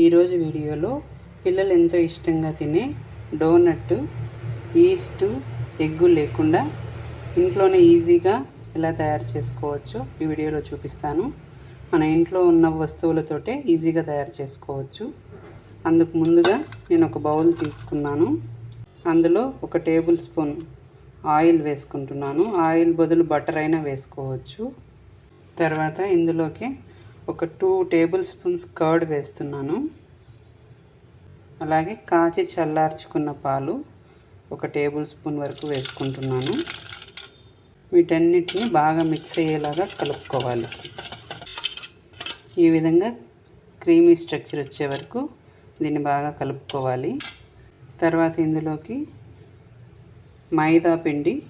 ఈరోజు వీడియోలో పిల్లలు ఎంతో ఇష్టంగా తినే డోనట్ ఈస్ట్ ఎగ్గు లేకుండా ఇంట్లోనే ఈజీగా ఎలా తయారు చేసుకోవచ్చో ఈ వీడియోలో చూపిస్తాను. మన ఇంట్లో ఉన్న వస్తువులతోటే ఈజీగా తయారు చేసుకోవచ్చు. అందుకు ముందుగా నేను ఒక బౌల్ తీసుకున్నాను. అందులో ఒక టేబుల్ స్పూన్ ఆయిల్ వేసుకుంటున్నాను. ఆయిల్ బదులు బటర్ అయినా వేసుకోవచ్చు. తర్వాత ఇందులోకి ఒక టూ టేబుల్ స్పూన్స్ కర్డ్ వేస్తున్నాను. అలాగే కాచి చల్లార్చుకున్న పాలు ఒక టేబుల్ స్పూన్ వరకు వేసుకుంటున్నాను. వీటన్నిటిని బాగా మిక్స్ అయ్యేలాగా కలుపుకోవాలి. ఈ విధంగా క్రీమీ స్ట్రక్చర్ వచ్చే వరకు దీన్ని బాగా కలుపుకోవాలి. తర్వాత ఇందులోకి మైదా పిండి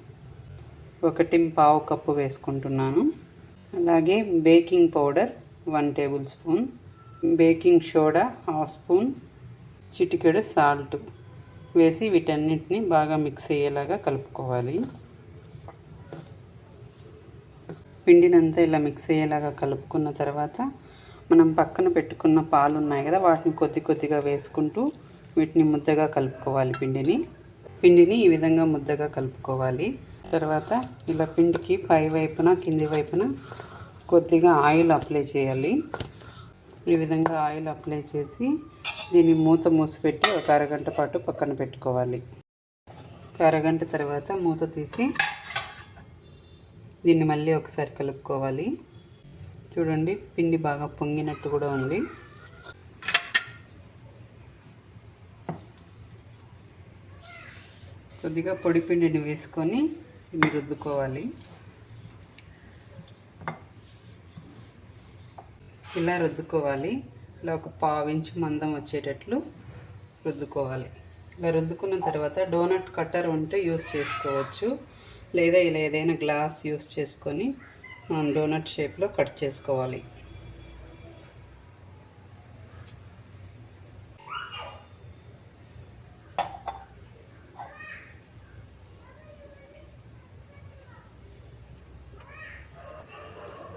ఒకటి పావు కప్పు వేసుకుంటున్నాను. అలాగే baking powder one tablespoon. Baking soda half spoon. చిటికెడు సాల్ట్ వేసి వీటన్నిటిని బాగా మిక్స్ అయ్యేలాగా కలుపుకోవాలి. పిండినంతా ఇలా మిక్స్ అయ్యేలాగా కలుపుకున్న తర్వాత మనం పక్కన పెట్టుకున్న పాలు ఉన్నాయి కదా వాటిని కొద్ది కొద్దిగా వేసుకుంటూ వీటిని ముద్దగా కలుపుకోవాలి పిండిని. పిండిని ఈ విధంగా ముద్దగా కలుపుకోవాలి. తర్వాత ఇలా పిండికి పై వైపున కింది వైపున కొద్దిగా ఆయిల్ అప్లై చేయాలి. ఈ విధంగా ఆయిల్ అప్లై చేసి దీన్ని మూత మూసిపెట్టి ఒక అరగంట పాటు పక్కన పెట్టుకోవాలి. ఒక అరగంట తర్వాత మూత తీసి దీన్ని మళ్ళీ ఒకసారి కలుపుకోవాలి. చూడండి పిండి బాగా పొంగినట్టు కూడా ఉంది. కొద్దిగా పొడి పిండిని వేసుకొని మీరు రుద్దుకోవాలి. ఇలా రుద్దుకోవాలి. ఇలా ఒక పావించు మందం వచ్చేటట్లు రుద్దుకోవాలి. ఇలా రుద్దుకున్న తర్వాత డోనట్ కట్టర్ ఉంటే యూస్ చేసుకోవచ్చు. లేదా ఇలా ఏదైనా గ్లాస్ యూస్ చేసుకొని మనం డోనట్ షేప్లో కట్ చేసుకోవాలి.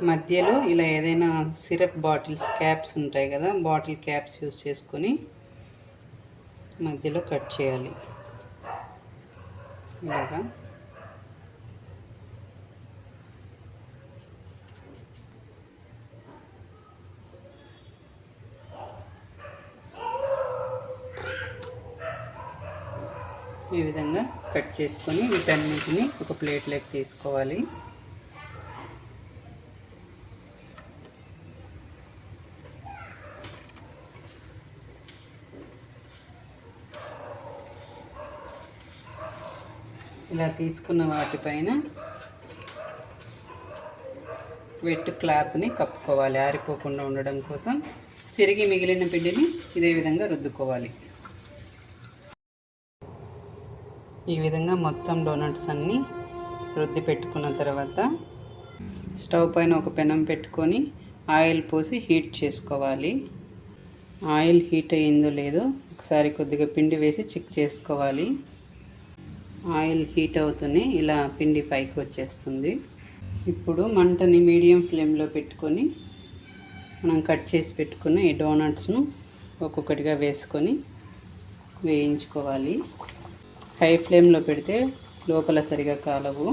మధ్యలో ఇలా ఏదైనా సిరప్ బాటిల్స్ క్యాప్స్ ఉంటాయి కదా బాటిల్ క్యాప్స్ యూస్ చేసుకొని మధ్యలో కట్ చేయాలి. ఇలాగా. ఈ విధంగా కట్ చేసుకొని వీటన్నిటిని ఒక ప్లేట్లోకి తీసుకోవాలి. ఇలా తీసుకున్న వాటిపైన వెట్ క్లాత్ని కప్పుకోవాలి. ఆరిపోకుండా ఉండడం కోసం తిరిగి మిగిలిన పిండిని ఇదే విధంగా రుద్దుకోవాలి. ఈ విధంగా మొత్తం డోనట్స్ అన్నీ రుద్ది పెట్టుకున్న తర్వాత స్టవ్ పైన ఒక పెనం పెట్టుకొని ఆయిల్ పోసి హీట్ చేసుకోవాలి. ఆయిల్ హీట్ అయ్యిందో లేదో ఒకసారి కొద్దిగా పిండి వేసి చెక్ చేసుకోవాలి. ఆయిల్ హీట్ అవుతూనే ఇలా పిండి పైకి వచ్చేస్తుంది. ఇప్పుడు మంటని మీడియం ఫ్లేమ్లో పెట్టుకొని మనం కట్ చేసి పెట్టుకున్న ఈ డోనట్స్ను ఒక్కొక్కటిగా వేసుకొని వేయించుకోవాలి. హై ఫ్లేమ్లో పెడితే లోపల సరిగా కాలవు.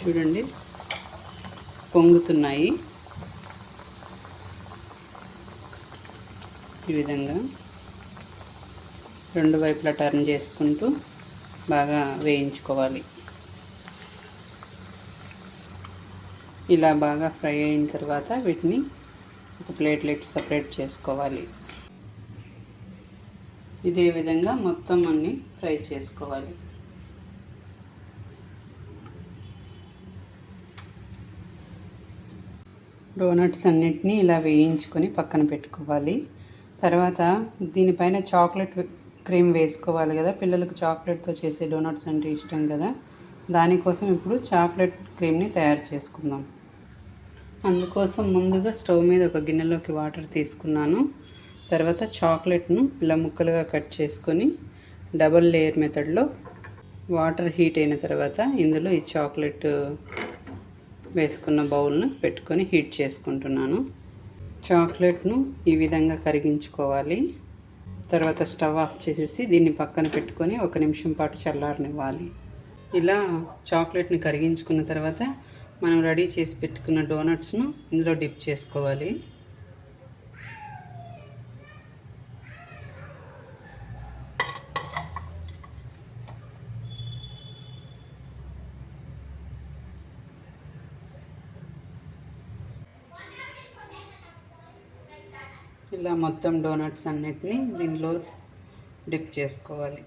చూడండి పొంగుతున్నాయి. ఈ విధంగా రెండు వైపులా టర్న్ చేసుకుంటూ బాగా వేయించుకోవాలి. ఇలా బాగా ఫ్రై అయిన తర్వాత వీటిని ఒక ప్లేట్లెట్ సపరేట్ చేసుకోవాలి. ఇదే విధంగా మొత్తం అన్నీ ఫ్రై చేసుకోవాలి. డోనట్స్ అన్నిటినీ ఇలా వేయించుకొని పక్కన పెట్టుకోవాలి. తర్వాత దీనిపైన చాక్లెట్ క్రీమ్ వేసుకోవాలి కదా. పిల్లలకు చాక్లెట్తో చేసే డోనట్స్ అంటే ఇష్టం కదా. దానికోసం ఇప్పుడు చాక్లెట్ క్రీమ్ని తయారు చేసుకుందాం. అందుకోసం ముందుగా స్టవ్ మీద ఒక గిన్నెలోకి వాటర్ తీసుకున్నాను. తర్వాత చాక్లెట్ను ఇలా ముక్కలుగా కట్ చేసుకొని డబల్ లేయర్ మెథడ్లో వాటర్ హీట్ అయిన తర్వాత ఇందులో ఈ చాక్లెట్ వేసుకున్న బౌల్ను పెట్టుకొని హీట్ చేసుకుంటున్నాను. చాక్లెట్ను ఈ విధంగా కరిగించుకోవాలి. తర్వాత స్టవ్ ఆఫ్ చేసేసి దీన్ని పక్కన పెట్టుకొని ఒక నిమిషం పాటు చల్లారనివ్వాలి. ఇలా చాక్లెట్ని కరిగించుకున్న తర్వాత మనం రెడీ చేసి పెట్టుకున్న డోనట్స్ను ఇందులో డిప్ చేసుకోవాలి. ఇలా మొత్తం డోనట్స్ అన్నిటినీ దీనిలో డిప్ చేసుకోవాలి.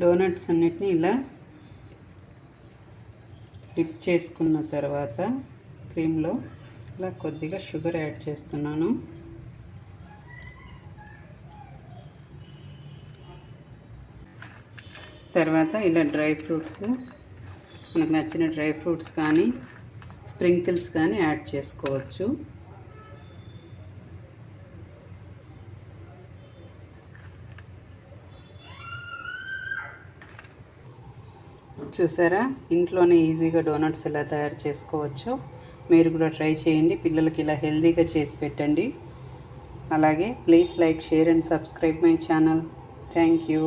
డోనట్స్ అన్నిటిని ఇలా డిప్ చేసుకున్న తర్వాత క్రీమ్లో ఇలా కొద్దిగా షుగర్ యాడ్ చేస్తున్నాను. తర్వాత ఇలా డ్రై ఫ్రూట్స్ మనకు నచ్చిన డ్రై ఫ్రూట్స్ కానీ స్ప్రింకిల్స్ కానీ యాడ్ చేసుకోవచ్చు. చూసారా? ఇంట్లోనే ఈజీగా డోనట్స్ ఎలా తయారు చేసుకోవచ్చో? మీరు కూడా ట్రై చేయండి. పిల్లలకి ఇలా హెల్తీగా చేసి పెట్టండి. అలాగే please like share and subscribe my channel. Thank you.